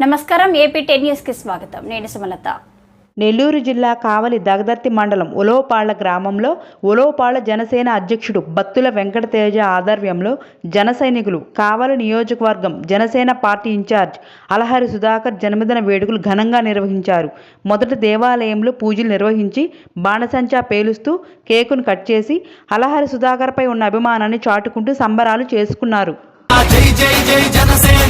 నమస్కారం AP ten న్యూస్కి స్వాగతం. నేను సుమలత. నెల్లూరు జిల్లా కావలి దగదర్తి మండలం ఉలోపాళ్ళ గ్రామంలో ఉలోపాళ్ళ జనసేన అధ్యక్షుడు బత్తుల వెంకటతేజ ఆధ్వర్యంలో జన సైనికులు కావలి నియోజకవర్గం జనసేన పార్టీ ఇన్ఛార్జ్ అలహరి సుధాకర్ జన్మదిన వేడుకలు ఘనంగా నిర్వహించారు. మొదట దేవాలయంలో పూజలు నిర్వహించి బాణసంచా పేలుస్తూ కేకును కట్ చేసి అలహరి సుధాకర్పై ఉన్న అభిమానాన్ని చాటుకుంటూ సంబరాలు చేసుకున్నారు. జై జై జై జనసేన!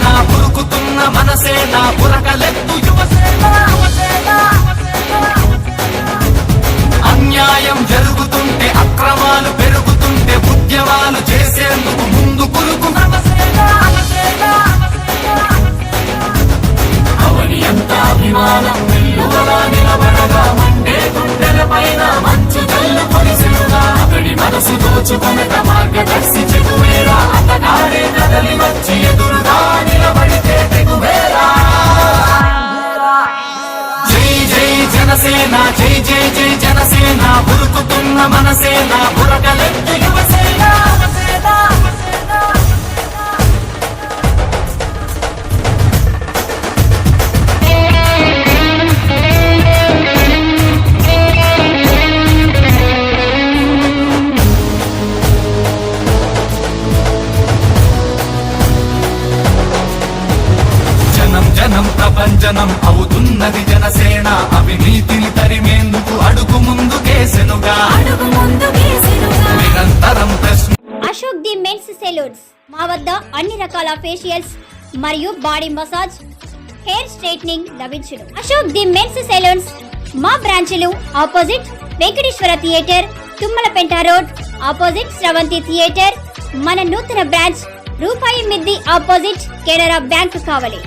మనసు దోచుకొనట మార్గదర్శి చెగువేరా అతగాడే కదలి వచ్చి ఎదురుగా నిలబడితే తెగువేరా. జై జై జనసేన జై జై జై జనసేన. ఉరుకుతున్న మనసేన బురకలెత్తు జనం ప్రపంచనం అవుతున్నది జనసేన. అవినీతిని తరిమేందుకు అడుగు ముందుకేసెనుగా నిరంతరం ప్రశ్న అశోక్ ది మెన్స్ సెలూన్స్. మా వద్ద అన్ని రకాల ఫేషియల్స్ మరియు బాడీ మసాజ్ హెయిర్ స్ట్రైట్నింగ్ లభించును. Ashok the men's salons. మా బ్రాంచులు opposite Venkateswara theatre Tummalapenta road opposite Sravanthi theatre. మన నూతన బ్రాంచ్ రూపాయి మిద్ది ఆపోజిట్ కెనరా బ్యాంక్ కావలి.